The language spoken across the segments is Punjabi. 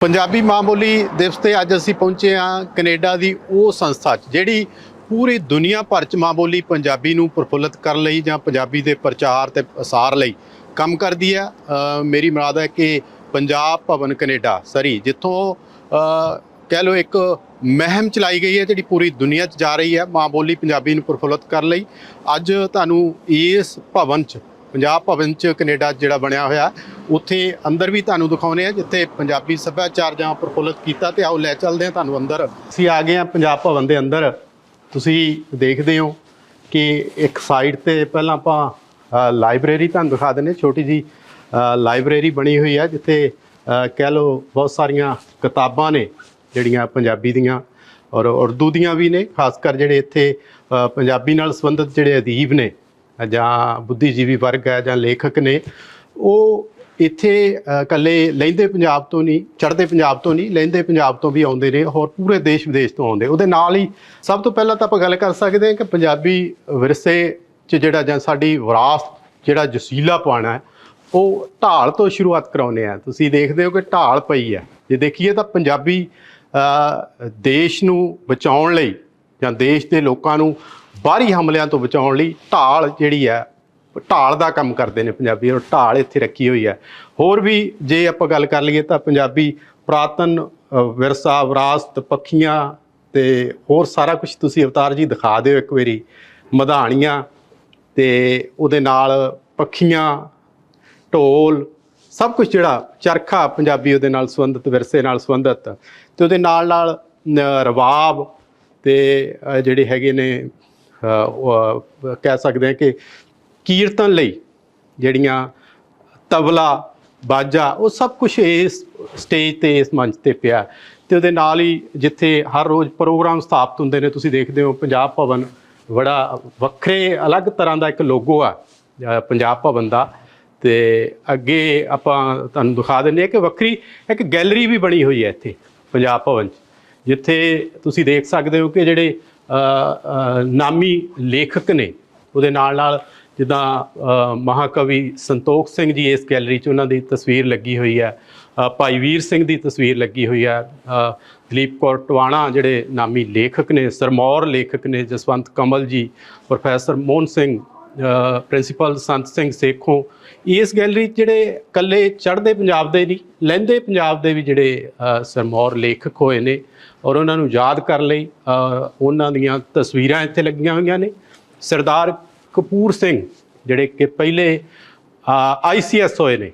ਪੰਜਾਬੀ ਮਾਂ ਬੋਲੀ ਦਿਵਸ ਤੇ ਅੱਜ ਅਸੀਂ ਪਹੁੰਚੇ ਹਾਂ ਕੈਨੇਡਾ ਦੀ ਉਹ ਸੰਸਥਾ 'ਚ, ਜਿਹੜੀ ਪੂਰੀ ਦੁਨੀਆ ਭਰ 'ਚ ਮਾਂ ਬੋਲੀ ਪੰਜਾਬੀ ਨੂੰ ਪ੍ਰਫੁੱਲਤ ਕਰਨ ਲਈ ਜਾਂ ਪੰਜਾਬੀ ਦੇ ਪ੍ਰਚਾਰ ਤੇ ਪ੍ਰਸਾਰ ਲਈ ਕੰਮ ਕਰਦੀ ਹੈ। ਮੇਰੀ ਮੁਰਾਦ ਹੈ ਕਿ ਪੰਜਾਬ ਭਵਨ ਕੈਨੇਡਾ, ਸਰੀ, ਜਿੱਥੋਂ ਕਹਿ ਲਓ ਇੱਕ ਮਹਿਮ ਚਲਾਈ ਗਈ ਹੈ, ਜਿਹੜੀ ਪੂਰੀ ਦੁਨੀਆ 'ਚ ਜਾ ਰਹੀ ਹੈ ਮਾਂ ਬੋਲੀ ਪੰਜਾਬੀ ਨੂੰ ਪ੍ਰਫੁੱਲਤ ਕਰਨ ਲਈ। ਅੱਜ ਤੁਹਾਨੂੰ ਇਸ ਭਵਨ 'ਚ ਪੰਜਾਬ ਭਵਨ 'ਚ ਕੈਨੇਡਾ ਜਿਹੜਾ ਬਣਿਆ ਹੋਇਆ, ਉੱਥੇ ਅੰਦਰ ਵੀ ਤੁਹਾਨੂੰ ਦਿਖਾਉਨੇ ਆ ਜਿੱਥੇ ਪੰਜਾਬੀ ਸੱਭਿਆਚਾਰ ਜਾਂ ਪ੍ਰਫੁੱਲਤ ਕੀਤਾ ਤੇ ਆਓ ਲੈ ਚੱਲਦੇ ਆ ਤੁਹਾਨੂੰ ਅੰਦਰ। ਅਸੀਂ ਆ ਗਏ ਆ ਪੰਜਾਬ ਭਵਨ ਦੇ ਅੰਦਰ। ਤੁਸੀਂ ਦੇਖਦੇ ਹੋ ਕਿ ਇੱਕ ਸਾਈਡ ਤੇ ਪਹਿਲਾਂ ਆਪਾਂ ਲਾਇਬ੍ਰੇਰੀ ਤੁਹਾਨੂੰ ਦਿਖਾ ਦਿੰਦੇ ਛੋਟੀ ਜੀ ਲਾਇਬ੍ਰੇਰੀ ਬਣੀ ਹੋਈ ਆ ਜਿੱਥੇ ਕਹਿ ਲਓ ਬਹੁਤ ਸਾਰੀਆਂ ਕਿਤਾਬਾਂ ਨੇ, ਜਿਹੜੀਆਂ ਪੰਜਾਬੀ ਦੀਆਂ, ਔਰ ਉਰਦੂ ਦੀਆਂ ਵੀ ਨੇ, ਖਾਸ ਕਰ ਜਿਹੜੇ ਇੱਥੇ ਪੰਜਾਬੀ ਨਾਲ ਸੰਬੰਧਿਤ ਜਿਹੜੇ ਅਦੀਬ ਨੇ। ਜਾਂ ਬੁੱਧੀਜੀਵੀ ਵਰਗ ਹੈ ਜਾਂ ਲੇਖਕ ਨੇ ਉਹ ਇੱਥੇ ਅ, ਇਕੱਲੇ ਲਹਿੰਦੇ ਪੰਜਾਬ ਤੋਂ ਨਹੀਂ ਚੜ੍ਹਦੇ ਪੰਜਾਬ ਤੋਂ ਨਹੀਂ ਲਹਿੰਦੇ ਪੰਜਾਬ ਤੋਂ ਵੀ ਆਉਂਦੇ ਨੇ ਹੋਰ ਪੂਰੇ ਦੇਸ਼ ਵਿਦੇਸ਼ ਤੋਂ ਆਉਂਦੇ। ਉਹਦੇ ਨਾਲ ਹੀ ਸਭ ਤੋਂ ਪਹਿਲਾਂ ਤਾਂ ਆਪਾਂ ਗੱਲ ਕਰ ਸਕਦੇ ਹਾਂ ਕਿ ਪੰਜਾਬੀ ਵਿਰਸੇ 'ਚ ਜਿਹੜਾ ਜਾਂ ਸਾਡੀ ਵਿਰਾਸਤ ਜਿਹੜਾ ਜਸੀਲਾ ਪਾਣਾ ਹੈ ਉਹ ਢਾਲ ਤੋਂ ਸ਼ੁਰੂਆਤ ਕਰਾਉਨੇ ਆ ਤੁਸੀਂ ਦੇਖਦੇ ਹੋ ਕਿ ਢਾਲ ਪਈ ਹੈ। ਜੇ ਦੇਖੀਏ ਤਾਂ ਪੰਜਾਬੀ ਦੇਸ਼ ਨੂੰ ਬਚਾਉਣ ਲਈ ਜਾਂ ਦੇਸ਼ ਦੇ ਲੋਕਾਂ ਨੂੰ ਬਾਹਰੀ ਹਮਲਿਆਂ ਤੋਂ ਬਚਾਉਣ ਲਈ ਢਾਲ ਜਿਹੜੀ ਹੈ, ਢਾਲ ਦਾ ਕੰਮ ਕਰਦੇ ਨੇ ਪੰਜਾਬੀ, ਔਰ ਢਾਲ ਇੱਥੇ ਰੱਖੀ ਹੋਈ ਹੈ। ਹੋਰ ਵੀ ਜੇ ਆਪਾਂ ਗੱਲ ਕਰ ਲਈਏ ਤਾਂ ਪੰਜਾਬੀ ਪ੍ਰਾਤਨ ਵਿਰਸਾ, ਵਿਰਾਸਤ, ਪੱਖੀਆਂ ਤੇ ਹੋਰ ਸਾਰਾ ਕੁਝ ਤੁਸੀਂ ਅਵਤਾਰ ਜੀ ਦਿਖਾ ਦਿਓ ਇੱਕ ਵਾਰੀ। ਮਧਾਣੀਆਂ ਤੇ ਉਹਦੇ ਨਾਲ ਪੱਖੀਆਂ, ਢੋਲ, ਸਭ ਕੁਝ ਜਿਹੜਾ ਚਰਖਾ ਪੰਜਾਬੀ ਉਹਦੇ ਨਾਲ ਸੰਬੰਧਿਤ, ਵਿਰਸੇ ਨਾਲ ਸੰਬੰਧਿਤ। ਤੇ ਉਹਦੇ ਨਾਲ ਨਾਲ ਰਵਾਬ ਰਬਾਬ ਤੇ ਜਿਹੜੇ ਹੈਗੇ ਨੇ ਕਹਿ ਸਕਦੇ ਹਾਂ ਕਿ ਕੀਰਤਨ ਲਈ ਜਿਹੜੀਆਂ ਤਬਲਾ, ਬਾਜਾ, ਉਹ ਸਭ ਕੁਝ ਇਸ ਸਟੇਜ ਤੇ, ਇਸ ਮੰਚ ਤੇ ਪਿਆ। ਤੇ ਉਹਦੇ ਨਾਲ ਹੀ ਜਿੱਥੇ ਹਰ ਰੋਜ਼ ਪ੍ਰੋਗਰਾਮ ਸਥਾਪਿਤ ਹੁੰਦੇ ਨੇ, ਤੁਸੀਂ ਦੇਖਦੇ ਹੋ ਪੰਜਾਬ ਭਵਨ ਬੜਾ ਵੱਖਰੇ, ਅਲੱਗ ਤਰ੍ਹਾਂ ਦਾ ਇੱਕ ਲੋਗੋ ਆ ਪੰਜਾਬ ਭਵਨ ਦਾ। ਤੇ ਅੱਗੇ ਆਪਾਂ ਤੁਹਾਨੂੰ ਦਿਖਾ ਦਿੰਦੇ ਹਾਂ ਕਿ ਵੱਖਰੀ ਇੱਕ ਗੈਲਰੀ ਵੀ ਬਣੀ ਹੋਈ ਹੈ ਇੱਥੇ, ਪੰਜਾਬ ਭਵਨ 'ਚ। ਜਿੱਥੇ ਤੁਸੀਂ ਦੇਖ ਸਕਦੇ ਹੋ ਕਿ ਜਿਹੜੇ ਨਾਮੀ ਲੇਖਕ ਨੇ। ਉਹਦੇ ਨਾਲ ਨਾਲ ਜਿੱਦਾਂ ਅ, ਮਹਾਕਵੀ ਸੰਤੋਖ ਸਿੰਘ ਜੀ ਇਸ ਗੈਲਰੀ 'ਚ ਉਹਨਾਂ ਦੀ ਤਸਵੀਰ ਲੱਗੀ ਹੋਈ ਹੈ। ਭਾਈ ਵੀਰ ਸਿੰਘ ਦੀ ਤਸਵੀਰ ਲੱਗੀ ਹੋਈ ਹੈ। ਦਲੀਪ ਕੌਰ ਟਵਾਣਾ ਜਿਹੜੇ ਨਾਮੀ ਲੇਖਕ ਨੇ ਸਰਮੌਰ ਲੇਖਕ ਨੇ ਜਸਵੰਤ ਕਮਲ ਜੀ ਪ੍ਰੋਫੈਸਰ ਮੋਹਨ ਸਿੰਘ ਪ੍ਰਿੰਸੀਪਲ ਸੰਤ ਸਿੰਘ ਸੇਖੋਂ, ਇਸ ਗੈਲਰੀ 'ਚ ਜਿਹੜੇ ਕੱਲੇ ਚੜ੍ਹਦੇ ਪੰਜਾਬ ਦੇ ਨਹੀਂ ਲਹਿੰਦੇ ਪੰਜਾਬ ਦੇ ਵੀ ਜਿਹੜੇ ਸਰਮੌਰ ਲੇਖਕ ਹੋਏ ਨੇ, ਔਰ ਉਹਨਾਂ ਨੂੰ ਯਾਦ ਕਰਨ ਲਈ ਉਹਨਾਂ ਦੀਆਂ ਤਸਵੀਰਾਂ ਇੱਥੇ ਲੱਗੀਆਂ ਹੋਈਆਂ ਨੇ। ਸਰਦਾਰ ਕਪੂਰ ਸਿੰਘ, ਜਿਹੜੇ ਕਿ ਪਹਿਲੇ ਆਈਸੀਐਸ ਹੋਏ ਨੇ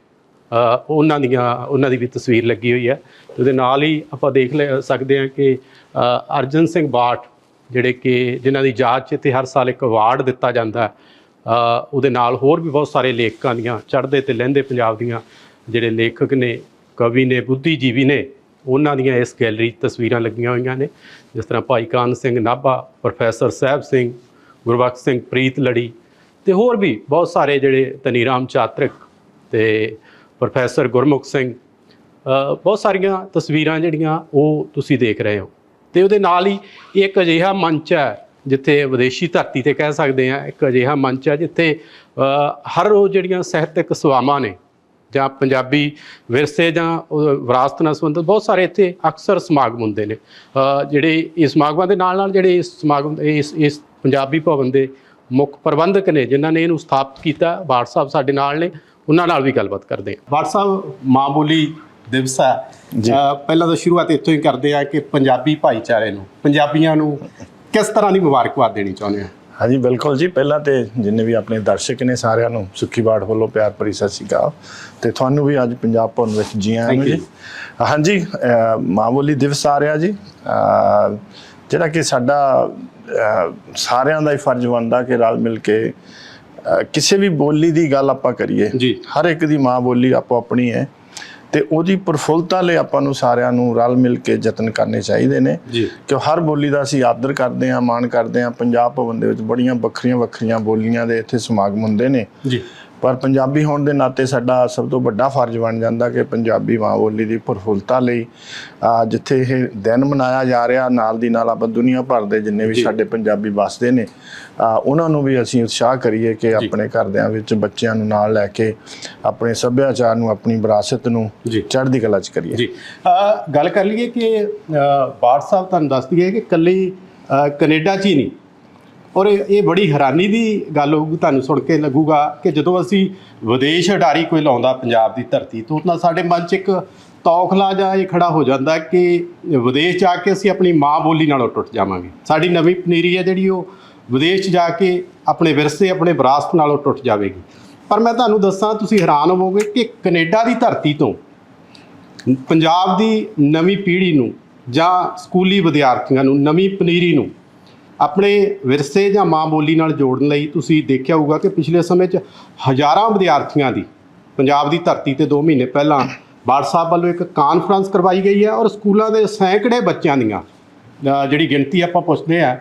ਉਹਨਾਂ ਦੀਆਂ, ਉਹਨਾਂ ਦੀ ਵੀ ਤਸਵੀਰ ਲੱਗੀ ਹੋਈ ਹੈ। ਉਹਦੇ ਨਾਲ ਹੀ ਆਪਾਂ ਦੇਖ ਲੈ, ਸਕਦੇ ਹਾਂ ਕਿ ਅਰਜਨ ਸਿੰਘ ਬਾਠ, ਜਿਹੜੇ ਕਿ, ਜਿਨ੍ਹਾਂ ਦੀ ਯਾਦ 'ਚ ਇੱਥੇ ਹਰ ਸਾਲ ਇੱਕ ਅਵਾਰਡ ਦਿੱਤਾ ਜਾਂਦਾ ਹੈ ਉਹਦੇ ਨਾਲ ਹੋਰ ਵੀ ਬਹੁਤ ਸਾਰੇ ਲੇਖਕਾਂ ਦੀਆਂ, ਚੜ੍ਹਦੇ ਤੇ ਲਹਿੰਦੇ ਪੰਜਾਬ ਦੀਆਂ ਜਿਹੜੇ ਲੇਖਕ ਨੇ, ਕਵੀ ਨੇ, ਬੁੱਧੀਜੀਵੀ ਨੇ, ਉਹਨਾਂ ਦੀਆਂ ਇਸ ਗੈਲਰੀ 'ਚ ਤਸਵੀਰਾਂ ਲੱਗੀਆਂ ਹੋਈਆਂ ਨੇ। ਜਿਸ ਤਰ੍ਹਾਂ ਭਾਈ ਕਾਨ ਸਿੰਘ ਨਾਭਾ, ਪ੍ਰੋਫੈਸਰ ਸਾਹਿਬ ਸਿੰਘ, ਗੁਰਬਖਸ਼ ਸਿੰਘ ਪ੍ਰੀਤ ਲੜੀ ਤੇ ਹੋਰ ਵੀ ਬਹੁਤ ਸਾਰੇ ਜਿਹੜੇ ਤਨੀਰਾਮ ਚਾਤਰਿਕ ਤੇ ਪ੍ਰੋਫੈਸਰ ਗੁਰਮੁਖ ਸਿੰਘ ਬਹੁਤ ਸਾਰੀਆਂ ਤਸਵੀਰਾਂ ਜਿਹੜੀਆਂ ਉਹ ਤੁਸੀਂ ਦੇਖ ਰਹੇ ਹੋ। ਤੇ ਉਹਦੇ ਨਾਲ ਹੀ ਇਹ ਇੱਕ ਅਜਿਹਾ ਮੰਚ ਹੈ ਜਿੱਥੇ ਵਿਦੇਸ਼ੀ ਧਰਤੀ ਤੇ ਕਹਿ ਸਕਦੇ ਆ ਇੱਕ ਅਜਿਹਾ ਮੰਚ ਹੈ ਜਿੱਥੇ ਹਰ ਰੋਜ਼ ਜਿਹੜੀਆਂ ਸਾਹਿਤਕ ਸਵਾਵਾਂ ਨੇ ਜਾਂ ਪੰਜਾਬੀ ਵਿਰਸੇ ਜਾਂ ਵਿਰਾਸਤ ਨਾਲ ਸੰਬੰਧਿਤ ਬਹੁਤ ਸਾਰੇ ਇੱਥੇ ਅਕਸਰ ਸਮਾਗਮ ਹੁੰਦੇ ਨੇ। ਜਿਹੜੇ ਇਸ ਸਮਾਗਮਾਂ ਦੇ ਨਾਲ ਨਾਲ ਜਿਹੜੇ ਇਸ ਸਮਾਗਮ ਇਸ ਇਸ ਪੰਜਾਬੀ ਭਵਨ ਦੇ ਮੁੱਖ ਪ੍ਰਬੰਧਕ ਨੇ ਜਿਨ੍ਹਾਂ ਨੇ ਇਹਨੂੰ ਸਥਾਪਿਤ ਕੀਤਾ ਬਾਠ ਸਾਹਿਬ ਸਾਡੇ ਨਾਲ ਨੇ ਉਹਨਾਂ ਨਾਲ ਵੀ ਗੱਲਬਾਤ ਕਰਦੇ ਹਾਂ। ਬਾਠ ਸਾਹਿਬ ਮਾਂ ਬੋਲੀ ਦਿਵਸ ਪਹਿਲਾਂ ਤਾਂ ਸ਼ੁਰੂਆਤ ਇੱਥੋਂ ਹੀ ਕਰਦੇ ਆ ਕਿ ਪੰਜਾਬੀ ਭਾਈਚਾਰੇ ਨੂੰ ਪੰਜਾਬੀਆਂ ਨੂੰ ਕਿਸ ਤਰ੍ਹਾਂ ਦੀ ਮੁਬਾਰਕਬਾਦ ਦੇਣੀ ਚਾਹੁੰਦੇ ਆ ਹਾਂਜੀ ਬਿਲਕੁਲ ਜੀ। ਪਹਿਲਾਂ ਤੇ ਜਿੰਨੇ ਵੀ ਆਪਣੇ ਦਰਸ਼ਕ ਨੇ ਸਾਰਿਆਂ ਨੂੰ ਸੁੱਖੀ ਬਾੜ ਵੱਲੋਂ ਪਿਆਰ ਭਰੀ ਸਤਿ ਸ਼੍ਰੀ ਅਕਾਲ। ਤੇ ਤੁਹਾਨੂੰ ਵੀ ਅੱਜ ਪੰਜਾਬ ਭਵਨ ਵਿੱਚ ਜੀ ਆਇਆਂ ਨੂੰ. ਜੀ। ਹਾਂਜੀ ਅਹ, ਮਾਂ ਬੋਲੀ ਦਿਵਸ ਆ ਰਿਹਾ ਜੀ। ਜਿਹੜਾ ਕਿ ਸਾਡਾ ਸਾਰਿਆਂ ਦਾ ਹੀ ਫਰਜ਼ ਬਣਦਾ ਕਿ ਰਲ ਮਿਲ ਕੇ ਕਿਸੇ ਵੀ ਬੋਲੀ ਦੀ ਗੱਲ ਆਪਾਂ ਕਰੀਏ। ਜੀ। ਹਰ ਇੱਕ ਦੀ ਮਾਂ ਬੋਲੀ ਆਪੋ ਆਪਣੀ ਹੈ। ਤੇ ਉਹਦੀ ਪ੍ਰਫੁੱਲਤਾ ਲਈ ਆਪਾਂ ਨੂੰ ਸਾਰਿਆਂ ਨੂੰ ਰਲ ਮਿਲ ਕੇ ਯਤਨ ਕਰਨੇ ਚਾਹੀਦੇ ਨੇ। ਕਿ ਹਰ ਬੋਲੀ ਦਾ ਅਸੀਂ ਆਦਰ ਕਰਦੇ ਹਾਂ ਮਾਣ ਕਰਦੇ ਹਾਂ। ਪੰਜਾਬ ਭਵਨ ਦੇ ਵਿੱਚ ਬੜੀਆਂ ਵੱਖਰੀਆਂ ਵੱਖਰੀਆਂ ਬੋਲੀਆਂ ਦੇ ਇੱਥੇ ਸਮਾਗਮ ਹੁੰਦੇ ਨੇ। ਜੀ। ਪਰ ਪੰਜਾਬੀ ਹੋਣ ਦੇ ਨਾਤੇ ਸਾਡਾ ਸਭ ਤੋਂ ਵੱਡਾ ਫਰਜ਼ ਬਣ ਜਾਂਦਾ ਕਿ ਪੰਜਾਬੀ ਮਾਂ ਬੋਲੀ ਦੀ ਪ੍ਰਫੁੱਲਤਾ ਲਈ ਜਿੱਥੇ ਇਹ ਦਿਨ ਮਨਾਇਆ ਜਾ ਰਿਹਾ ਨਾਲ ਦੀ ਨਾਲ ਆਪਾਂ ਦੁਨੀਆ ਭਰ ਦੇ ਜਿੰਨੇ ਵੀ। ਸਾਡੇ ਪੰਜਾਬੀ ਵਸਦੇ ਨੇ ਉਹਨਾਂ ਨੂੰ ਵੀ ਅਸੀਂ ਉਤਸ਼ਾਹ ਕਰੀਏ ਕਿ ਆਪਣੇ ਘਰਦਿਆਂ ਵਿੱਚ ਬੱਚਿਆਂ ਨੂੰ ਨਾਲ ਲੈ ਕੇ ਆਪਣੇ ਸੱਭਿਆਚਾਰ ਨੂੰ ਆਪਣੀ ਵਿਰਾਸਤ ਨੂੰ। ਚੜ੍ਹਦੀ ਕਲਾ 'ਚ ਕਰੀਏ ਜੀ ਗੱਲ ਕਰ ਲਈਏ ਕਿ ਬਾਠ ਸਾਹਿਬ ਤੁਹਾਨੂੰ ਦੱਸ ਦਈਏ ਕਿ ਕੱਲੀ ਕੈਨੇਡਾ 'ਚ ਹੀ ਨਹੀਂ ਔਰ ਇਹ ਬੜੀ ਹੈਰਾਨੀ ਦੀ ਗੱਲ ਹੋਊਗੀ, ਤੁਹਾਨੂੰ ਸੁਣ ਕੇ ਲੱਗੂਗਾ ਕਿ ਜਦੋਂ ਅਸੀਂ ਵਿਦੇਸ਼ ਅਡਾਰੀ ਕੋਈ ਲਾਉਂਦਾ ਪੰਜਾਬ ਦੀ ਧਰਤੀ, ਤੋਂ ਤਾਂ ਸਾਡੇ ਮਨ 'ਚ ਇੱਕ ਤੌਖਲਾ ਜਾਂ ਇਹ ਖੜਾ ਹੋ ਜਾਂਦਾ ਕਿ ਵਿਦੇਸ਼ ਜਾ ਕੇ ਅਸੀਂ ਆਪਣੀ ਮਾਂ ਬੋਲੀ ਨਾਲੋਂ ਟੁੱਟ ਜਾਵਾਂਗੇ। ਸਾਡੀ ਨਵੀਂ ਪਨੀਰੀ ਹੈ ਜਿਹੜੀ ਉਹ ਵਿਦੇਸ਼ ਜਾ ਕੇ ਆਪਣੇ ਵਿਰਸੇ, ਆਪਣੇ ਵਿਰਾਸਤ ਨਾਲੋਂ ਟੁੱਟ ਜਾਵੇਗੀ। ਪਰ ਮੈਂ ਤੁਹਾਨੂੰ ਦੱਸਾਂ, ਤੁਸੀਂ ਹੈਰਾਨ ਹੋਵੋਗੇ ਕਿ ਕੈਨੇਡਾ ਦੀ ਧਰਤੀ ਤੋਂ ਪੰਜਾਬ ਦੀ ਨਵੀਂ ਪੀੜ੍ਹੀ ਨੂੰ ਜਾਂ ਸਕੂਲੀ ਵਿਦਿਆਰਥੀਆਂ ਨੂੰ, ਨਵੀਂ ਪਨੀਰੀ ਨੂੰ ਆਪਣੇ ਵਿਰਸੇ ਜਾਂ ਮਾਂ ਬੋਲੀ ਨਾਲ ਜੋੜਨ ਲਈ ਤੁਸੀਂ ਦੇਖਿਆ ਹੋਊਗਾ ਕਿ ਪਿਛਲੇ ਸਮੇਂ 'ਚ ਹਜ਼ਾਰਾਂ ਵਿਦਿਆਰਥੀਆਂ ਦੀ ਪੰਜਾਬ ਦੀ ਧਰਤੀ ਤੇ 2 ਮਹੀਨੇ ਪਹਿਲਾਂ ਬਾੜ ਸਾਹਿਬ ਵੱਲੋਂ ਇੱਕ ਕਾਨਫਰੰਸ ਕਰਵਾਈ ਗਈ ਹੈ ਔਰ ਸਕੂਲਾਂ ਦੇ ਸੈਂਕੜੇ ਬੱਚਿਆਂ ਦੀਆਂ ਜਿਹੜੀ ਗਿਣਤੀ ਆਪਾਂ ਪੁੱਛਦੇ ਆ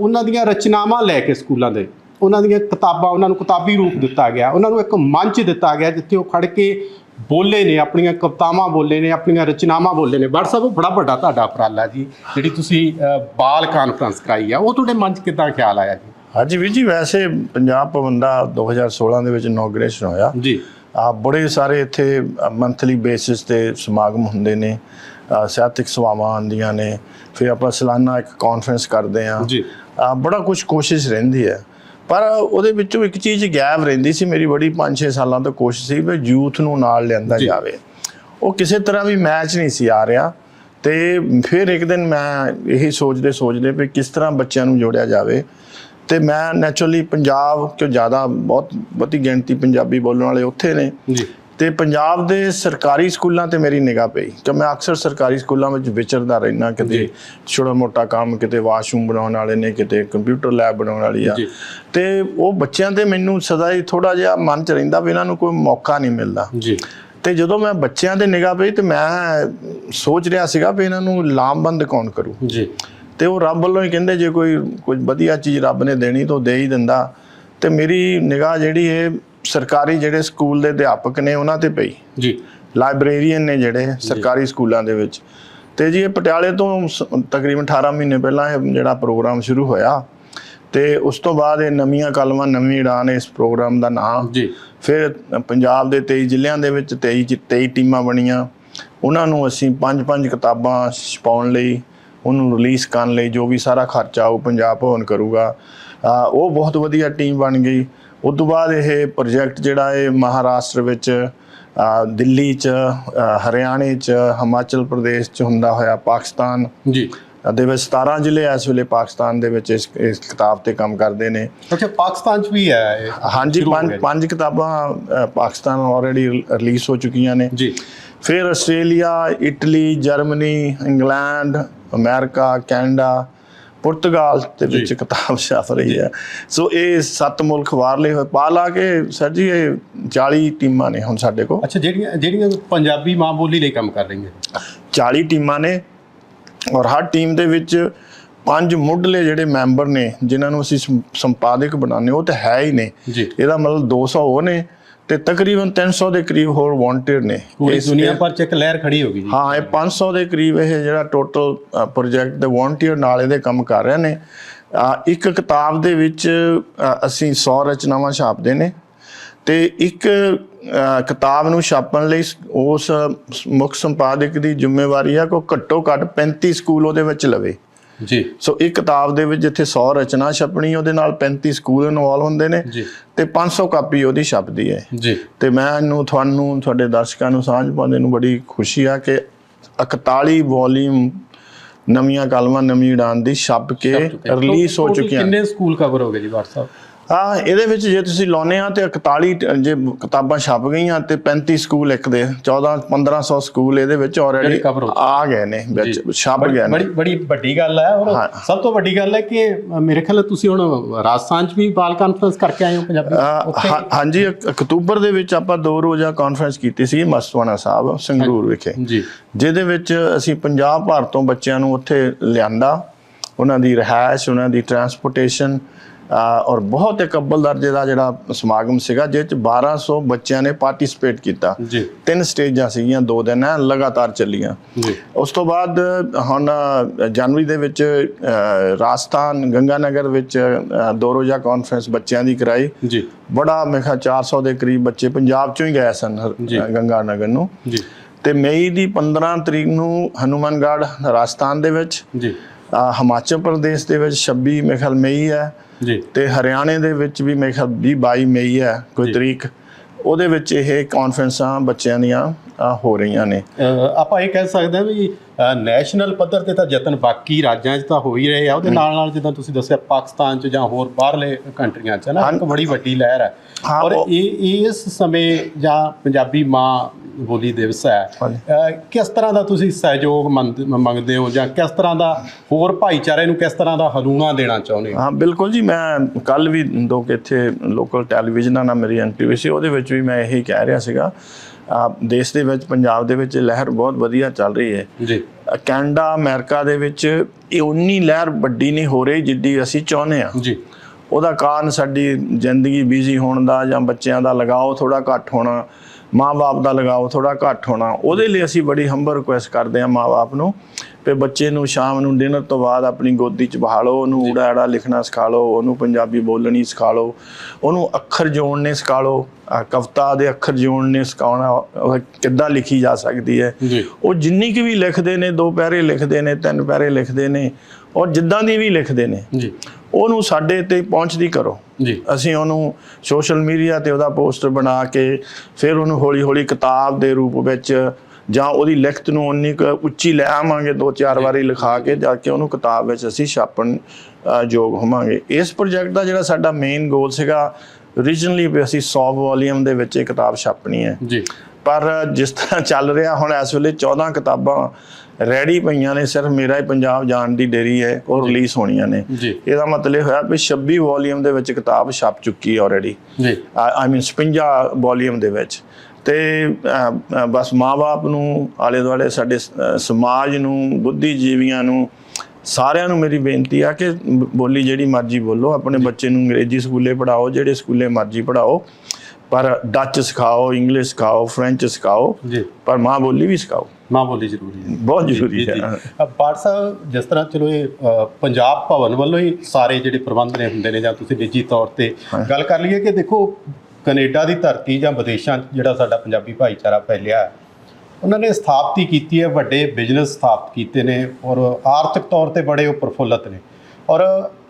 ਉਹਨਾਂ ਦੀਆਂ ਰਚਨਾਵਾਂ ਲੈ ਕੇ ਸਕੂਲਾਂ ਦੇ, ਉਹਨਾਂ ਦੀਆਂ ਕਿਤਾਬਾਂ, ਉਹਨਾਂ ਨੂੰ ਕਿਤਾਬੀ ਰੂਪ ਦਿੱਤਾ ਗਿਆ, ਉਹਨਾਂ ਨੂੰ ਇੱਕ ਮੰਚ ਦਿੱਤਾ ਗਿਆ ਜਿੱਥੇ ਉਹ ਖੜ ਕੇ ਬੋਲੇ ਨੇ ਆਪਣੀਆਂ ਕਵਿਤਾਵਾਂ ਬੋਲੇ ਨੇ ਆਪਣੀਆਂ ਰਚਨਾਵਾਂ ਬੋਲੇ ਨੇ। ਉਹ ਬੜਾ ਵੱਡਾ ਤੁਹਾਡਾ ਉਪਰਾਲਾ ਜੀ ਜਿਹੜੀ ਤੁਸੀਂ ਬਾਲ ਕਾਨਫਰੰਸ ਕਰਾਈ ਆ ਉਹ ਤੁਹਾਡੇ ਮਨ 'ਚ ਕਿੱਦਾਂ ਖਿਆਲ ਆਇਆ ਜੀ? ਹਾਂਜੀ ਵੀਰ ਜੀ ਵੈਸੇ ਪੰਜਾਬ ਭਵਨ ਦਾ 2016 ਦੇ ਵਿੱਚ ਇਨੋਗ੍ਰੇਸ਼ਨ ਹੋਇਆ। ਜੀ। ਆ ਬੜੇ ਸਾਰੇ ਇੱਥੇ ਮੰਥਲੀ ਬੇਸਿਸ ਤੇ ਸਮਾਗਮ ਹੁੰਦੇ ਨੇ ਸਾਹਿਤਕ ਸਭਾਵਾਂ ਆਉਂਦੀਆਂ ਨੇ ਫਿਰ ਆਪਾਂ ਸਾਲਾਨਾ ਇੱਕ ਕਾਨਫਰੰਸ ਕਰਦੇ ਆ ਜੀ। ਆ ਬੜਾ ਕੁਝ ਕੋਸ਼ਿਸ਼ ਰਹਿੰਦੀ ਹੈ। ਪਰ ਉਹਦੇ ਵਿੱਚੋਂ ਇੱਕ ਚੀਜ਼ ਗੈਪ ਰਹਿੰਦੀ ਸੀ ਮੇਰੀ ਬੜੀ 5-6 ਸਾਲਾਂ ਤੋਂ ਕੋਸ਼ਿਸ਼ ਸੀ ਵੀ ਯੂਥ ਨੂੰ ਨਾਲ ਲਿਆਂਦਾ। ਜਾਵੇ। ਉਹ ਕਿਸੇ ਤਰ੍ਹਾਂ ਵੀ ਮੈਚ ਨਹੀਂ ਸੀ ਆ ਰਿਹਾ ਤੇ ਫਿਰ ਇੱਕ ਦਿਨ ਮੈਂ ਇਹੀ ਸੋਚਦੇ ਸੋਚਦੇ ਵੀ ਕਿਸ ਤਰ੍ਹਾਂ ਬੱਚਿਆਂ ਨੂੰ ਜੋੜਿਆ ਜਾਵੇ ਤੇ ਮੈਂ ਨੈਚੁਰਲੀ ਪੰਜਾਬ ਕਿਉਂ ਜ਼ਿਆਦਾ ਬਹੁਤ ਬਹੁਤੀ ਗਿਣਤੀ ਪੰਜਾਬੀ ਬੋਲਣ ਵਾਲੇ ਉੱਥੇ ਨੇ। ਜੀ। ਤੇ ਪੰਜਾਬ ਦੇ ਸਰਕਾਰੀ ਸਕੂਲਾਂ ਤੇ ਮੇਰੀ ਨਿਗਾਹ ਪਈ ਕਿ ਮੈਂ ਅਕਸਰ ਸਰਕਾਰੀ ਸਕੂਲਾਂ ਵਿੱਚ ਵਿਚਰਦਾ ਰਹਿਣਾ ਕਿਤੇ। ਛੋਟਾ ਮੋਟਾ ਕੰਮ ਕਿਤੇ ਵਾਸ਼ਰੂਮ ਬਣਾਉਣ ਵਾਲੇ ਨੇ ਕਿਤੇ ਕੰਪਿਊਟਰ ਲੈਬ ਬਣਾਉਣ ਵਾਲੀ ਆ। ਤੇ ਉਹ ਬੱਚਿਆਂ ਤੇ ਮੈਨੂੰ ਸਦਾ ਹੀ ਥੋੜਾ ਜਿਹਾ ਮਨ ਚ ਰਹਿੰਦਾ ਵੀ ਇਹਨਾਂ ਨੂੰ ਕੋਈ ਮੌਕਾ ਨਹੀਂ ਮਿਲਦਾ। ਜੀ। ਤੇ ਜਦੋਂ ਮੈਂ ਬੱਚਿਆਂ ਤੇ ਨਿਗਾਹ ਪਈ ਤੇ ਮੈਂ ਸੋਚ ਰਿਹਾ ਸੀਗਾ ਵੀ ਇਹਨਾਂ ਨੂੰ ਲਾਮਬੰਦ ਕੌਣ ਕਰੂ? ਜੀ। ਤੇ ਉਹ ਰੱਬ ਵੱਲੋਂ ਹੀ ਕਹਿੰਦੇ ਜੇ ਕੋਈ ਕੁਝ ਵਧੀਆ ਚੀਜ਼ ਰੱਬ ਨੇ ਦੇਣੀ ਤਾਂ ਦੇ ਹੀ ਦਿੰਦਾ। ਤੇ ਮੇਰੀ ਨਿਗਾਹ ਜਿਹੜੀ ਇਹ ਸਰਕਾਰੀ ਜਿਹੜੇ ਸਕੂਲ ਦੇ ਅਧਿਆਪਕ ਨੇ ਉਹਨਾਂ ਤੇ ਪਈ। ਜੀ। ਲਾਇਬ੍ਰੇਰੀਅਨ ਨੇ ਜਿਹੜੇ ਸਰਕਾਰੀ ਸਕੂਲਾਂ ਦੇ ਵਿੱਚ। ਤੇ ਜੀ ਇਹ ਪਟਿਆਲੇ ਤੋਂ ਤਕਰੀਬਨ 18 ਮਹੀਨੇ ਪਹਿਲਾਂ ਇਹ ਜਿਹੜਾ ਪ੍ਰੋਗਰਾਮ ਸ਼ੁਰੂ ਹੋਇਆ। ਤੇ ਉਸ ਤੋਂ ਬਾਅਦ ਇਹ ਨਵੀਆਂ ਕਲਮਾਂ ਨਵੀਂ ਉਡਾਨ ਇਸ ਪ੍ਰੋਗਰਾਮ ਦਾ ਨਾਮ। ਜੀ। ਫਿਰ ਪੰਜਾਬ ਦੇ 23 ਜ਼ਿਲ੍ਹਿਆਂ ਦੇ ਵਿੱਚ 23 ਚ 23 ਟੀਮਾਂ ਬਣੀਆਂ। ਉਹਨਾਂ ਨੂੰ ਅਸੀਂ ਪੰਜ ਪੰਜ ਕਿਤਾਬਾਂ ਛਪਾਉਣ ਲਈ ਉਹਨੂੰ ਰਿਲੀਜ਼ ਕਰਨ ਲਈ ਜੋ ਵੀ ਸਾਰਾ ਖਰਚਾ ਉਹ ਪੰਜਾਬ ਭਵਨ ਕਰੂਗਾ। ਉਹ ਬਹੁਤ ਵਧੀਆ ਟੀਮ ਬਣ ਗਈ। ਉਸ ਤੋਂ ਬਾਅਦ ਇਹ ਪ੍ਰੋਜੈਕਟ ਜਿਹੜਾ ਇਹ ਮਹਾਰਾਸ਼ਟਰ ਵਿੱਚ ਦਿੱਲੀ ਚ ਹਰਿਆਣੇ ਚ ਹਿਮਾਚਲ ਪ੍ਰਦੇਸ਼ ਚ ਹੁੰਦਾ ਹੋਇਆ ਪਾਕਿਸਤਾਨ। ਜੀ। ਦੇ ਵਿੱਚ 17 ਜ਼ਿਲ੍ਹੇ ਇਸ ਵੇਲੇ ਪਾਕਿਸਤਾਨ ਦੇ ਵਿੱਚ ਇਸ ਇਸ ਕਿਤਾਬ ਤੇ ਕੰਮ ਕਰਦੇ ਨੇ। ਅੱਛਾ ਪਾਕਿਸਤਾਨ 'ਚ ਵੀ ਹੈ ਹਾਂਜੀ ਹੋ ਪੰਜ। ਪੰਜ ਕਿਤਾਬਾਂ ਪਾਕਿਸਤਾਨ ਆਲਰੇਡੀ ਰਿਲੀਜ਼ ਹੋ ਚੁੱਕੀਆਂ ਨੇ। ਜੀ। ਫਿਰ Australia Italy Germany England America Canada ਪੁਰਤਗਾਲ ਦੇ ਵਿੱਚ। ਕਿਤਾਬ ਛਪ ਰਹੀ ਹੈ। ਸੋ ਇਹ ਸੱਤ ਮੁਲਕ ਬਾਹਰਲੇ ਹੋਏ ਪਾ ਲਾ ਕੇ ਸਰ ਜੀ ਇਹ 40 ਟੀਮਾਂ ਨੇ ਹੁਣ ਸਾਡੇ ਕੋਲ। ਅੱਛਾ ਜਿਹੜੀਆਂ ਜਿਹੜੀਆਂ ਪੰਜਾਬੀ ਮਾਂ ਬੋਲੀ ਲਈ ਕੰਮ ਕਰ ਰਹੀਆਂ 40 ਟੀਮਾਂ ਨੇ ਔਰ ਹਰ ਟੀਮ ਦੇ ਵਿੱਚ ਪੰਜ ਮੁੱਢਲੇ ਜਿਹੜੇ ਮੈਂਬਰ ਨੇ ਜਿਨ੍ਹਾਂ ਨੂੰ ਅਸੀਂ ਸੰਪਾਦਕ ਬਣਾਉਂਦੇ ਉਹ ਤਾਂ ਹੈ ਹੀ ਨੇ। ਇਹਦਾ ਮਤਲਬ 200 ਉਹ ਨੇ। ਤੇ ਤਕਰੀਬਨ 300 ਦੇ ਕਰੀਬ ਹੋਰ ਵਾਂਟਡ ਨੇ। ਪੂਰੀ ਇਸ- ਦੁਨੀਆ ਭਰ 'ਚ ਇੱਕ ਲਹਿਰ ਖੜੀ ਹੋ ਗਈ ਜੀ। ਹਾਂ ਇਹ 500 ਦੇ ਕਰੀਬ ਇਹ ਜਿਹੜਾ ਟੋਟਲ ਪ੍ਰੋਜੈਕਟ ਦੇ ਵਾਂਟੀਅਰ ਨਾਲ ਇਹਦੇ ਕੰਮ ਕਰ ਰਹੇ ਨੇ। ਇੱਕ ਕਿਤਾਬ ਦੇ ਵਿੱਚ ਅਸੀਂ 100 ਰਚਨਾਵਾਂ ਛਾਪਦੇ ਨੇ ਤੇ ਇੱਕ ਕਿਤਾਬ ਨੂੰ ਛਾਪਣ ਲਈ ਉਸ ਮੁੱਖ ਸੰਪਾਦਕ ਦੀ ਜ਼ਿੰਮੇਵਾਰੀ ਹੈ ਕਿ ਘੱਟੋ ਘੱਟ 35 ਸਕੂਲ ਉਹਦੇ ਵਿੱਚ ਲਵੇ। ਜੀ। ਸੋ ਇੱਕ ਕਿਤਾਬ ਦੇ ਵਿੱਚ ਜਿੱਥੇ 100 ਰਚਨਾ ਛਪਣੀ ਉਹਦੇ ਨਾਲ 35 ਸਕੂਲ ਇਨਵੋਲਵ ਹੁੰਦੇ ਨੇ ਤੇ 500 ਕਾਪੀ ਉਹਦੀ ਛਪਦੀ ਹੈ। ਜੀ। ਤੇ ਮੈਂ ਇਹਨੂੰ ਤੁਹਾਨੂੰ ਤੁਹਾਡੇ ਦਰਸ਼ਕਾਂ ਨੂੰ ਸਾਂਝ ਪਾਉਂਦੇ ਨੂੰ ਬੜੀ ਖੁਸ਼ੀ ਆ ਕਿ 41 ਵੋਲੀਅਮ ਨਵੀਆਂ ਕਲਮਾਂ ਨਵੀਂ ਉਡਾਨ ਦੀ ਛਪ ਕੇ ਰਿਲੀਜ਼ ਹੋ ਚੁੱਕੀਆਂ ਕਿੰਨੇ ਸਕੂਲ ਕਵਰ ਹੋ ਗਏ ਜੀ WhatsApp ਹਾਂ ਇਹਦੇ ਵਿੱਚ ਜੇ ਤੁਸੀਂ ਲਾਉਨੇ ਆ ਤੇ 41 ਟ- ਜੇ ਕਿਤਾਬਾਂ ਛਪ ਗਈਆਂ ਤੇ 35 ਸਕੂਲ ਇੱਕ ਦੇ 14 1500 ਸਕੂਲ ਇਹਦੇ ਵਿੱਚ ਆਲਰੇਡੀ ਆ ਗਏ ਨੇ ਵਿੱਚ। ਛਪ ਗਏ ਨੇ। ਬੜੀ ਬੜੀ ਵੱਡੀ ਗੱਲ ਹੈ। ਔਰ। ਸਭ ਤੋਂ ਵੱਡੀ ਗੱਲ ਹੈ ਕਿ ਮੇਰੇ ਖਿਆਲ ਤੁਸੀਂ ਹੁਣ ਰਾਜਸਥਾਨ 'ਚ ਵੀ ਬਾਲ ਕਾਨਫਰੰਸ ਕਰਕੇ ਆਏ ਹੋ ਪੰਜਾਬੀ ਹਾਂਜੀ ਅਕ- ਅਕਤੂਬਰ ਦੇ ਵਿੱਚ ਆਪਾਂ ਦੋ ਰੋਜ਼ਾ ਕਾਨਫਰੰਸ ਕੀਤੀ ਸੀ ਮਸਤਵਾਨਾ ਸਾਹਿਬ ਸੰਗਰੂਰ ਵਿਖੇ। ਜੀ। ਜਿਹਦੇ ਵਿੱਚ ਅਸੀਂ ਪੰਜਾਬ ਭਰ ਤੋਂ ਬੱਚਿਆਂ ਨੂੰ ਉੱਥੇ ਲਿਆਂਦਾ। ਉਹਨਾਂ ਦੀ ਰਿਹਾਇਸ਼ ਉਹਨਾਂ ਦੀ ਟਰਾਂਸਪੋਰਟੇਸ਼ਨ ਔਰ ਬਹੁਤ ਇੱਕ ਅੱਵਲ ਦਰਜੇ ਦਾ ਜਿਹੜਾ ਸਮਾਗਮ ਸੀਗਾ ਜਿਸ ਚ 1200 ਬੱਚਿਆਂ ਨੇ ਪਾਰਟਿਸਿਪੇਟ ਕੀਤਾ। ਜੀ। ਤਿੰਨ ਸਟੇਜਾਂ ਸੀਗੀਆਂ ਦੋ ਦਿਨ ਲਗਾਤਾਰ ਚੱਲੀਆਂ। ਜੀ। ਉਸ ਤੋਂ ਬਾਅਦ ਹੁਣ ਜਨਵਰੀ ਦੇ ਵਿੱਚ ਰਾਜਸਥਾਨ ਗੰਗਾਨਗਰ ਵਿੱਚ ਦੋ ਰੋਜ਼ਾ ਕਾਨਫਰੰਸ ਬੱਚਿਆਂ ਦੀ ਕਰਾਈ। ਜੀ। ਬੜਾ ਖਿਆਲ 400 ਦੇ ਕਰੀਬ ਬੱਚੇ ਪੰਜਾਬ ਚੋਂ ਹੀ ਗਏ ਸਨ। ਗੰਗਾਨਗਰ ਨੂੰ। ਜੀ। ਤੇ ਮਈ ਦੀ 15 ਤਰੀਕ ਨੂੰ ਹਨੂਮਾਨਗੜ੍ਹ ਰਾਜਸਥਾਨ ਦੇ ਵਿੱਚ। ਜੀ। ਹਿਮਾਚਲ ਪ੍ਰਦੇਸ਼ ਦੇ ਵਿੱਚ 26 ਮੇਰੇ ਖਿਆਲ ਮਈ ਹੈ। ਜੀ। ਤੇ ਹਰਿਆਣੇ ਦੇ ਵਿੱਚ ਵੀ ਮੇਰੇ ਖਿਆਲ 20 22 ਮਈ ਹੈ ਕੋਈ। ਤਰੀਕ। ਉਹਦੇ ਵਿੱਚ ਇਹ ਕਾਨਫਰੰਸਾਂ ਬੱਚਿਆਂ ਦੀਆਂ। ਹੋ ਰਹੀਆਂ ਨੇ। ਆਪਾਂ ਇਹ ਕਹਿ ਸਕਦੇ ਹਾਂ ਵੀ ਨੈਸ਼ਨਲ ਪੱਧਰ ਤੇ ਤਾਂ ਯਤਨ ਬਾਕੀ ਰਾਜਾਂ 'ਚ ਤਾਂ ਹੋ ਹੀ ਰਹੇ ਆ। ਉਹਦੇ ਨਾਲ ਨਾਲ ਜਿੱਦਾਂ ਤੁਸੀਂ ਦੱਸਿਆ ਪਾਕਿਸਤਾਨ 'ਚ ਜਾਂ ਹੋਰ ਬਾਹਰਲੇ ਕੰਟਰੀਆਂ 'ਚ ਨਾ ਇੱਕ ਬੜੀ ਵੱਡੀ ਲਹਿਰ ਹੈ। ਹਾਂ, ਔਰ ਇਹ ਇਸ ਸਮੇਂ ਜਾਂ ਪੰਜਾਬੀ ਮਾਂ ਬੋਲੀ ਦਿਵਸ ਹੈ। ਕਿਸ ਤਰ੍ਹਾਂ ਦਾ ਤੁਸੀਂ ਸਹਿਯੋਗ ਮੰਗਦੇ ਹੋ ਜਾਂ ਕਿਸ ਤਰ੍ਹਾਂ ਦਾ ਹੋਰ ਭਾਈਚਾਰੇ ਨੂੰ ਕਿਸ ਤਰ੍ਹਾਂ ਦਾ ਹਲੂਣਾ ਦੇਣਾ ਚਾਹੁੰਦੇ ਹੋ? ਹਾਂ ਬਿਲਕੁਲ ਜੀ ਮੈਂ ਕੱਲ ਵੀ ਦੋ ਕਿ ਇੱਥੇ ਲੋਕਲ ਟੈਲੀਵਿਜ਼ਨਾਂ ਨਾਲ ਮੇਰੀ ਇੰਟਰਵਿਊ ਸੀ ਉਹਦੇ ਵਿੱਚ ਵੀ ਮੈਂ ਇਹੀ ਕਹਿ ਰਿਹਾ ਸੀਗਾ ਦੇਸ਼ ਦੇ ਵਿੱਚ ਪੰਜਾਬ ਦੇ ਵਿੱਚ ਲਹਿਰ ਬਹੁਤ ਵਧੀਆ ਚੱਲ ਰਹੀ ਹੈ। ਜੀ। ਕੈਨੇਡਾ ਅਮਰੀਕਾ ਦੇ ਵਿੱਚ ਇਹ ਉਨੀ ਲਹਿਰ ਵੱਡੀ ਨਹੀਂ ਹੋ ਰਹੀ ਜਿੱਡੀ ਅਸੀਂ ਚਾਹੁੰਦੇ ਆ ਜੀ। ਉਹਦਾ ਕਾਰਨ ਸਾਡੀ ਜ਼ਿੰਦਗੀ ਬਿਜ਼ੀ ਹੋਣ ਦਾ ਜਾਂ ਬੱਚਿਆਂ ਦਾ ਲਗਾਓ ਥੋੜਾ ਘੱਟ ਹੋਣਾ ਮਾਂ-ਬਾਪ ਦਾ ਲਗਾਓ ਥੋੜਾ ਘੱਟ ਹੋਣਾ ਉਹਦੇ ਲਈ ਅਸੀਂ ਬੜੀ ਹੰਬਰ ਰਿਕੁਐਸਟ ਕਰਦੇ ਹਾਂ ਮਾਂ-ਬਾਪ ਨੂੰ। ਕਿ ਬੱਚੇ ਨੂੰ ਸ਼ਾਮ ਨੂੰ ਡਿਨਰ ਤੋਂ ਬਾਅਦ ਆਪਣੀ ਗੋਦੀ 'ਚ ਬਹਾ ਲਓ ਉਹਨੂੰ ਊੜਾ ਐੜਾ ਲਿਖਣਾ ਸਿਖਾ ਲਓ ਉਹਨੂੰ ਪੰਜਾਬੀ ਬੋਲਣੀ ਸਿਖਾ ਲਓ ਉਹਨੂੰ ਅੱਖਰ ਜੋੜਨੇ ਸਿਖਾ ਲਓ ਕਵਿਤਾ ਦੇ ਅੱਖਰ ਜੋੜਨੇ ਸਿਖਾਉਣਾ ਕਿੱਦਾਂ ਲਿਖੀ ਜਾ ਸਕਦੀ ਹੈ। ਉਹ ਜਿੰਨੀ ਕੁ ਵੀ ਲਿਖਦੇ ਨੇ ਦੋ ਪੈਰੇ ਲਿਖਦੇ ਨੇ ਤਿੰਨ ਪੈਰੇ ਲਿਖਦੇ ਨੇ ਔਰ ਜਿੱਦਾਂ ਦੀ ਵੀ ਲਿਖਦੇ ਨੇ ਜੀ। ਉਹਨੂੰ ਸਾਡੇ ਤੇ ਪਹੁੰਚਦੀ ਕਰੋ। ਜੀ। ਅਸੀਂ ਉਹਨੂੰ ਸੋਸ਼ਲ ਮੀਡੀਆ ਤੇ ਉਹਦਾ ਪੋਸਟਰ ਬਣਾ ਕੇ ਫਿਰ ਉਹਨੂੰ ਹੌਲੀ ਹੌਲੀ ਕਿਤਾਬ ਦੇ ਰੂਪ ਵਿੱਚ ਜਾਂ ਉਹਦੀ ਲਿਖਤ ਨੂੰ ਉਨੀ ਕੁ ਉੱਚੀ ਲੈ ਆਵਾਂਗੇ ਦੋ ਚਾਰ ਵਾਰੀ ਲਿਖਾ ਕੇ ਜਾ ਕੇ ਉਹਨੂੰ ਕਿਤਾਬ ਵਿੱਚ ਅਸੀਂ ਛਾਪਣ ਯੋਗ ਹੋਵਾਂਗੇ। ਇਸ ਪ੍ਰੋਜੈਕਟ ਦਾ ਜਿਹੜਾ ਸਾਡਾ ਮੇਨ ਗੋਲ ਸੀਗਾ ਓਰੀਜਨਲੀ ਵੀ ਅਸੀਂ 100 ਵੋਲੀਅਮ ਦੇ ਵਿੱਚ ਇਹ ਕਿਤਾਬ ਛਾਪਣੀ ਹੈ। ਜੀ। ਪਰ ਜਿਸ ਤਰ੍ਹਾਂ ਚੱਲ ਰਿਹਾ ਹੁਣ ਇਸ ਵੇਲੇ 14 ਕਿਤਾਬਾਂ ਰੈਡੀ ਪਈਆਂ ਨੇ ਸਿਰਫ ਮੇਰਾ ਹੀ ਪੰਜਾਬ ਜਾਣ ਦੀ ਡੇਰੀ ਹੈ ਉਹ ਰਿਲੀਜ਼ ਹੋਣੀਆਂ ਨੇ। ਇਹਦਾ ਮਤਲਬ ਹੋਇਆ ਵੀ 26 ਵੋਲੀਅਮ ਦੇ ਵਿੱਚ ਕਿਤਾਬ ਛਪ ਚੁੱਕੀ ਹੈ ਆਲਰੇਡੀ ਜੀ। ਆਈ ਮੀਨ 56 ਵੋਲੀਅਮ ਦੇ ਵਿੱਚ। ਤੇ ਬਸ ਮਾਪੇ ਨੂੰ ਆਲੇ ਦੁਆਲੇ ਸਾਡੇ ਸਮਾਜ ਨੂੰ ਬੁੱਧੀਜੀਵੀਆਂ ਨੂੰ ਸਾਰਿਆਂ ਨੂੰ ਮੇਰੀ ਬੇਨਤੀ ਆ ਕਿ ਬੋਲੀ ਜਿਹੜੀ ਮਰਜ਼ੀ ਬੋਲੋ ਆਪਣੇ ਬੱਚੇ ਨੂੰ ਅੰਗਰੇਜ਼ੀ ਸਕੂਲੇ ਪੜਾਓ ਜਿਹੜੇ ਸਕੂਲੇ ਮਰਜ਼ੀ ਪੜਾਓ ਪਰ ਡੱਚ ਸਿਖਾਓ ਇੰਗਲਿਸ਼ ਸਿਖਾਓ ਫ੍ਰੈਂਚ ਸਿਖਾਓ ਜੀ। ਪਰ ਮਾਂ ਬੋਲੀ ਵੀ ਸਿਖਾਓ। ਮਾਂ ਬੋਲੀ ਜ਼ਰੂਰੀ ਹੈ। ਬਹੁਤ ਜ਼ਰੂਰੀ ਹੈ। ਪਾਠ ਸਾਹਿਬ ਜਿਸ ਤਰ੍ਹਾਂ ਚਲੋ ਇਹ ਪੰਜਾਬ ਭਵਨ ਵੱਲੋਂ ਹੀ ਸਾਰੇ ਜਿਹੜੇ ਪ੍ਰਬੰਧ ਨੇ ਹੁੰਦੇ ਨੇ ਜਾਂ ਤੁਸੀਂ ਨਿੱਜੀ ਤੌਰ ਤੇ ਗੱਲ ਕਰ ਲਈਏ ਕਿ ਦੇਖੋ ਕੈਨੇਡਾ ਦੀ ਧਰਤੀ ਜਾਂ ਵਿਦੇਸ਼ਾਂ 'ਚ ਜਿਹੜਾ ਸਾਡਾ ਪੰਜਾਬੀ ਭਾਈਚਾਰਾ ਫੈਲਿਆ ਹੈ, ਉਹਨਾਂ ਨੇ ਸਥਾਪਤੀ ਕੀਤੀ ਹੈ ਵੱਡੇ ਬਿਜ਼ਨਸ ਸਥਾਪਿਤ ਕੀਤੇ ਨੇ ਔਰ ਆਰਥਿਕ ਤੌਰ ਤੇ ਬੜੇ ਉਹ ਪ੍ਰਫੁੱਲਤ ਨੇ। ਔਰ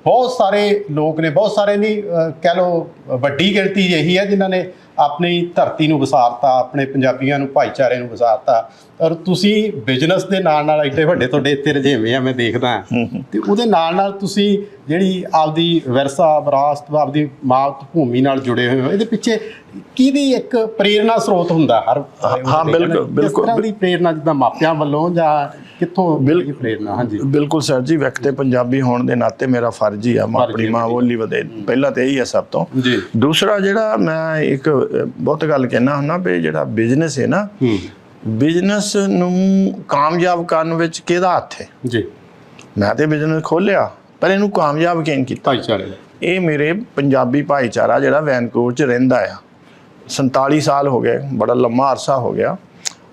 ਬਹੁਤ ਸਾਰੇ ਲੋਕ ਨੇ ਬਹੁਤ ਸਾਰੇ ਨਹੀਂ ਅ, ਕਹਿ ਲਓ ਵੱਡੀ ਗਿਣਤੀ ਇਹੀ ਹੈ ਜਿਨ੍ਹਾਂ ਨੇ ਆਪਣੀ ਧਰਤੀ ਨੂੰ ਵਿਸਾਰਤਾ ਆਪਣੇ ਪੰਜਾਬੀਆਂ ਨੂੰ ਭਾਈਚਾਰੇ ਨੂੰ ਵਿਸਾਰਤਾ। ਔਰ ਤੁਸੀਂ ਬਿਜ਼ਨਸ ਦੇ ਨਾਲ ਨਾਲ ਐਡੇ ਵੱਡੇ ਤੁਹਾਡੇ ਇੱਥੇ ਰਜੇਵੇਂ ਆ ਮੈਂ ਦੇਖਦਾ। ਤੇ ਉਹਦੇ ਨਾਲ ਨਾਲ ਤੁਸੀਂ ਜਿਹੜੀ ਆਪਦੀ ਵਿਰਸਾ ਵਿਰਾਸਤ ਆਪਦੀ ਮਾਤ ਭੂਮੀ ਨਾਲ ਜੁੜੇ ਹੋਏ ਹੋ ਇਹਦੇ ਪਿੱਛੇ ਕਿਹਦੀ ਇੱਕ ਪ੍ਰੇਰਨਾ ਸਰੋਤ ਹੁੰਦਾ ਹਰ ਹਾਂ, ਬਿਲਕੁਲ, ਕਿਸ ਬਿਲਕੁਲ। ਤਰ੍ਹਾਂ ਦੀ ਪ੍ਰੇਰਨਾ ਜਿੱਦਾਂ ਮਾਪਿਆਂ ਵੱਲੋਂ ਜਾਂ ਕਿੱਥੋਂ ਮਿਲਦੀ ਪ੍ਰੇਰਨਾ ਹਾਂਜੀ। ਬਿਲਕੁਲ ਸਰ ਜੀ ਵਿਅਕਤ ਪੰਜਾਬੀ ਹੋਣ ਦੇ ਨਾਤੇ ਮੇਰਾ ਫਰਜ਼ ਹੀ ਆ ਆਪਣੀ ਮਾਂ। ਬੋਲੀ ਵਧੇ। ਪਹਿਲਾਂ ਤੇ ਇਹੀ ਹੈ ਸਭ ਤੋਂ। ਜੀ। ਦੂਸਰਾ ਜਿਹੜਾ ਮੈਂ ਇੱਕ ਬਹੁਤ ਗੱਲ ਕਹਿਣਾ ਹੁੰਦਾ ਵੀ ਜਿਹੜਾ ਬਿਜ਼ਨਸ ਹੈ ਨਾ ਬਿਜ਼ਨਸ ਨੂੰ ਕਾਮਯਾਬ ਕਰਨ ਵਿੱਚ ਕਿਹਦਾ ਹੱਥ ਹੈ? ਜੀ। ਮੈਂ ਤੇ ਬਿਜ਼ਨਸ ਖੋਲਿਆ ਪਰ ਇਹਨੂੰ ਕਾਮਯਾਬ ਕਿਵੇਂ ਕੀਤਾ? ਭਾਈਚਾਰੇ ਇਹ ਮੇਰੇ ਪੰਜਾਬੀ ਭਾਈਚਾਰਾ ਜਿਹੜਾ ਵੈਨਕੂਵਰ ਚ ਰਹਿੰਦਾ ਆ। 47 ਸਾਲ ਹੋ ਗਏ ਬੜਾ ਲੰਮਾ ਅਰਸਾ ਹੋ ਗਿਆ।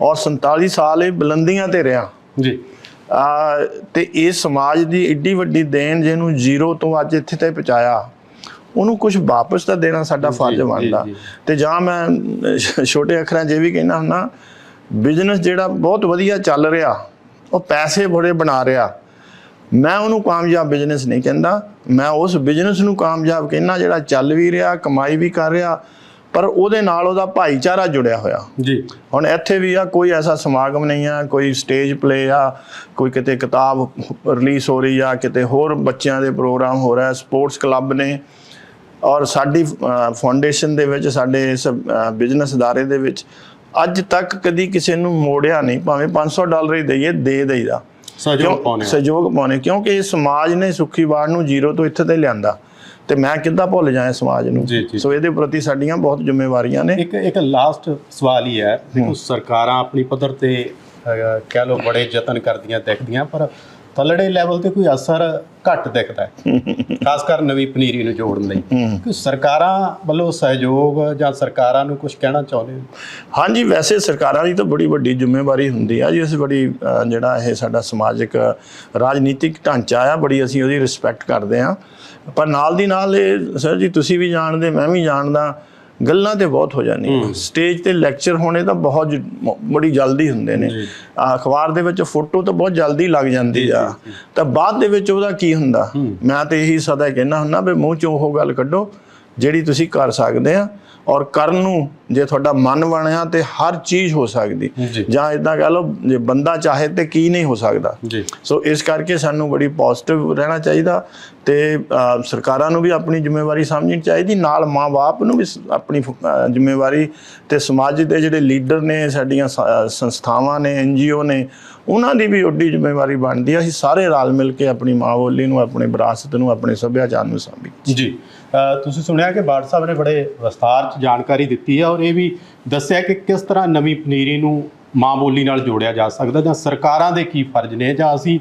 ਔਰ 47 ਸਾਲ ਇਹ ਬੁਲੰਦੀਆਂ ਤੇ ਰਿਹਾ। ਜੀ। ਆ ਤੇ ਇਹ ਸਮਾਜ ਦੀ ਏਡੀ ਵੱਡੀ ਦੇਣ ਜਿਹਨੂੰ ਜ਼ੀਰੋ ਤੋਂ ਅੱਜ ਇੱਥੇ ਤੇ ਪਹੁੰਚਾਇਆ ਉਹਨੂੰ ਕੁਝ ਵਾਪਸ ਤਾਂ ਦੇਣਾ ਸਾਡਾ ਫਰਜ਼ ਬਣਦਾ। ਤੇ ਜਾਂ ਮੈਂ ਛੋਟੇ ਅੱਖਰਾਂ 'ਚ ਇਹ ਵੀ ਕਹਿਣਾ ਹੁੰਦਾ ਬਿਜ਼ਨਸ ਜਿਹੜਾ ਬਹੁਤ ਵਧੀਆ ਚੱਲ ਰਿਹਾ ਉਹ ਪੈਸੇ ਬੜੇ ਬਣਾ ਰਿਹਾ। ਮੈਂ ਉਹਨੂੰ ਕਾਮਯਾਬ ਬਿਜ਼ਨਸ ਨਹੀਂ ਕਹਿੰਦਾ ਮੈਂ ਉਸ ਬਿਜ਼ਨਸ ਨੂੰ ਕਾਮਯਾਬ ਕਹਿੰਦਾ ਜਿਹੜਾ ਚੱਲ ਵੀ ਰਿਹਾ ਕਮਾਈ ਵੀ ਕਰ ਰਿਹਾ ਪਰ ਉਹਦੇ ਨਾਲ ਉਹਦਾ ਭਾਈਚਾਰਾ ਜੁੜਿਆ ਹੋਇਆ। ਜੀ। ਹੁਣ ਇੱਥੇ ਵੀ ਆ ਕੋਈ ਐਸਾ ਸਮਾਗਮ ਨਹੀਂ ਆ ਕੋਈ ਸਟੇਜ ਪਲੇ ਆ ਕੋਈ ਕਿਤੇ ਕਿਤਾਬ ਰਿਲੀਜ਼ ਹੋ ਰਹੀ ਆ ਕਿਤੇ ਹੋਰ ਬੱਚਿਆਂ ਦੇ ਪ੍ਰੋਗਰਾਮ ਹੋ ਰਿਹਾ ਸਪੋਰਟਸ ਕਲੱਬ ਨੇ। ਔਰ ਸਾਡੀ ਫਾਊਂਡੇਸ਼ਨ ਦੇ ਵਿੱਚ ਸਾਡੇ ਇਸ ਬਿਜ਼ਨਸ ਅਦਾਰੇ ਦੇ ਵਿੱਚ ਅੱਜ ਤੱਕ ਕਦੀ ਕਿਸੇ ਨੂੰ ਮੋੜਿਆ ਨਹੀਂ ਭਾਵੇਂ 500 ਡਾਲਰ ਹੀ ਦਈਏ ਦੇ ਦੇਈਦਾ। ਸਹਿਯੋਗ ਪਾਉਣੇ। ਸਹਿਯੋਗ ਪਾਉਣੇ ਕਿਉਂਕਿ ਇਹ ਸਮਾਜ ਨੇ ਸੁੱਖੀ ਬਾੜ ਨੂੰ ਜ਼ੀਰੋ ਤੋਂ ਇੱਥੇ ਤੇ ਲਿਆਂਦਾ। ਤੇ ਮੈਂ ਕਿੱਦਾਂ ਭੁੱਲ ਜਾਏ ਸਮਾਜ ਨੂੰ। ਸੋ ਇਹਦੇ ਪ੍ਰਤੀ ਸਾਡੀਆਂ ਬਹੁਤ ਜ਼ਿੰਮੇਵਾਰੀਆਂ ਨੇ। ਇੱਕ ਇੱਕ ਲਾਸਟ ਸਵਾਲ ਹੀ ਹੈ। ਦੇਖੋ ਸਰਕਾਰਾਂ ਆਪਣੀ ਪੱਧਰ ਤੇ ਕਹਿ ਲਓ ਬੜੇ ਯਤਨ ਕਰਦੀਆਂ ਦੇਖਦੀਆਂ ਪਰ ਥੱਲੜੇ ਲੈਵਲ ਤੇ ਕੋਈ ਅਸਰ ਘੱਟ ਦਿਖਦਾ ਹੈ। ਖਾਸ ਕਰ ਨਵੀਂ ਪਨੀਰੀ ਨੂੰ ਜੋੜਨ ਲਈ। ਕਿ ਸਰਕਾਰਾਂ ਵੱਲੋਂ ਸਹਿਯੋਗ ਜਾਂ ਸਰਕਾਰਾਂ ਨੂੰ ਕੁਝ ਕਹਿਣਾ ਚਾਹੁੰਦੇ ਹੋ? ਹਾਂਜੀ ਵੈਸੇ ਸਰਕਾਰਾਂ ਦੀ ਤਾਂ ਬੜੀ ਵੱਡੀ ਜ਼ਿੰਮੇਵਾਰੀ ਹੁੰਦੀ ਆ ਜੀ। ਅਸੀਂ ਬੜੀ ਜਿਹੜਾ ਇਹ ਸਾਡਾ ਸਮਾਜਿਕ ਰਾਜਨੀਤਿਕ ਢਾਂਚਾ ਆ ਬੜੀ ਅਸੀਂ ਉਹਦੀ ਰਿਸਪੈਕਟ ਕਰਦੇ ਆ। ਪਰ ਨਾਲ ਦੀ ਨਾਲ ਇਹ ਸਰ ਜੀ ਤੁਸੀਂ ਵੀ ਜਾਣਦੇ ਮੈਂ ਵੀ ਜਾਣਦਾ। ਗੱਲਾਂ ਤੇ ਬਹੁਤ ਹੋ ਜਾਂਦੀਆਂ ਸਟੇਜ ਤੇ ਲੈਕਚਰ ਹੋਣੇ ਤਾਂ ਬਹੁਤ ਬੜੀ ਜਲਦੀ ਹੁੰਦੇ ਨੇ। ਅਖਬਾਰ ਦੇ ਵਿੱਚ ਫੋਟੋ ਤਾਂ ਬਹੁਤ ਜਲਦੀ ਲੱਗ ਜਾਂਦੀ ਆ। ਤਾਂ ਬਾਅਦ ਦੇ ਵਿੱਚ ਉਹਦਾ ਕੀ ਹੁੰਦਾ? ਮੈਂ ਤੇ ਇਹੀ ਸਦਾ ਕਹਿਣਾ ਹੁੰਦਾ ਵੀ ਮੂੰਹ ਚੋਂ ਉਹ ਗੱਲ ਕੱਢੋ ਜਿਹੜੀ ਤੁਸੀਂ ਕਰ ਸਕਦੇ ਆ। ਔਰ ਕਰਨ ਨੂੰ ਜੇ ਤੁਹਾਡਾ ਮਨ ਬਣਿਆ ਤੇ ਹਰ ਚੀਜ਼ ਹੋ ਸਕਦੀ। ਜੀ। ਇਦਾਂ ਕਹ ਲਓ ਜੇ ਬੰਦਾ ਚਾਹੇ ਤੇ ਕੀ ਨਹੀਂ ਹੋ ਸਕਦਾ। ਸੋ ਇਸ ਕਰਕੇ ਸਾਨੂੰ ਬੜੀ ਪੋਜ਼ਿਟਿਵ ਰਹਿਣਾ ਚਾਹੀਦਾ ਤੇ ਸਰਕਾਰਾਂ ਨੂੰ ਵੀ ਆਪਣੀ ਜ਼ਿੰਮੇਵਾਰੀ ਸਮਝਣੀ ਚਾਹੀਦੀ ਨਾਲ ਮਾਂ-ਬਾਪ ਨੂੰ ਵੀ ਆਪਣੀ ਜ਼ਿੰਮੇਵਾਰੀ ਤੇ ਸਮਾਜ ਦੇ ਜਿਹੜੇ ਲੀਡਰ ਨੇ ਸਾਡੀਆਂ ਸੰਸਥਾਵਾਂ ਨੇ ਐਨਜੀਓ ਨੇ ਉਹਨਾਂ ਦੀ ਵੀ ਓਡੀ ਜ਼ਿੰਮੇਵਾਰੀ ਬਣਦੀ ਹੈ ਅਸੀਂ ਸਾਰੇ ਰਲ ਮਿਲ ਕੇ ਆਪਣੀ ਮਾਂ ਬੋਲੀ ਨੂੰ ਆਪਣੇ ਵਿਰਾਸਤ ਨੂੰ ਆਪਣੇ ਸੱਭਿਆਚਾਰ ਨੂੰ ਸਾਂਭੀ ਜੀ। ਤੁਸੀਂ ਸੁਣਿਆ ਕਿ ਬਾੜ ਸਾਹਿਬ ਨੇ ਬੜੇ ਵਿਸਥਾਰ ਚ ਜਾਣਕਾਰੀ ਦਿੱਤੀ ਹੈ ਔਰ ਇਹ ਵੀ ਦੱਸਿਆ ਕਿ ਕਿਸ ਤਰ੍ਹਾਂ ਨਵੀਂ ਪਨੀਰੀ ਨੂੰ ਮਾਂ ਬੋਲੀ ਨਾਲ ਜੋੜਿਆ ਜਾ ਸਕਦਾ ਜਾਂ ਸਰਕਾਰਾਂ ਦੇ ਕੀ ਫਰਜ਼ ਨੇ ਜਾਂ ਅਸੀਂ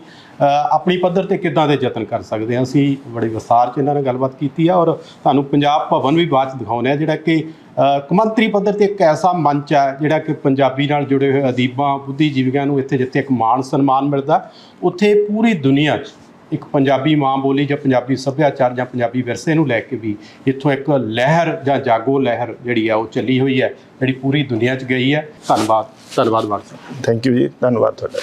ਆਪਣੀ ਪੱਧਰ ਤੇ ਕਿੱਦਾਂ ਦੇ ਯਤਨ ਕਰ ਸਕਦੇ ਹਾਂ? ਅਸੀਂ ਬੜੇ ਵਿਸਥਾਰ ਚ ਇਹਨਾਂ ਨਾਲ ਗੱਲਬਾਤ ਕੀਤੀ ਹੈ ਔਰ ਤੁਹਾਨੂੰ ਪੰਜਾਬ ਭਵਨ ਵੀ ਬਾਅਦ ਚ ਦਿਖਾਉਂਦੇ ਆ ਜਿਹੜਾ ਕਿ ਅ, ਕੌਮਾਂਤਰੀ ਪੱਧਰ ਤੇ ਇੱਕ ਐਸਾ ਮੰਚ ਹੈ ਜਿਹੜਾ ਕਿ ਪੰਜਾਬੀ ਨਾਲ ਜੁੜੇ ਹੋਏ ਅਦੀਬਾਂ ਬੁੱਧੀਜੀਵੀਆਂ ਨੂੰ ਇੱਥੇ ਜਿੱਥੇ ਇੱਕ ਮਾਣ ਸਨਮਾਨ ਮਿਲਦਾ ਉੱਥੇ ਪੂਰੀ ਦੁਨੀਆ 'ਚ ਇੱਕ ਪੰਜਾਬੀ ਮਾਂ ਬੋਲੀ ਜਾਂ ਪੰਜਾਬੀ ਸੱਭਿਆਚਾਰ ਜਾਂ ਪੰਜਾਬੀ ਵਿਰਸੇ ਨੂੰ ਲੈ ਕੇ ਵੀ ਇੱਥੋਂ ਇੱਕ ਲਹਿਰ ਜਾਂ ਜਾਗੋ ਲਹਿਰ ਜਿਹੜੀ ਆ ਉਹ ਚੱਲੀ ਹੋਈ ਹੈ, ਜਿਹੜੀ ਪੂਰੀ ਦੁਨੀਆ 'ਚ ਗਈ ਹੈ। ਧੰਨਵਾਦ ਧੰਨਵਾਦ ਮਾਨ ਸਾਹਿਬ। ਥੈਂਕ ਯੂ ਜੀ, ਧੰਨਵਾਦ ਤੁਹਾਡਾ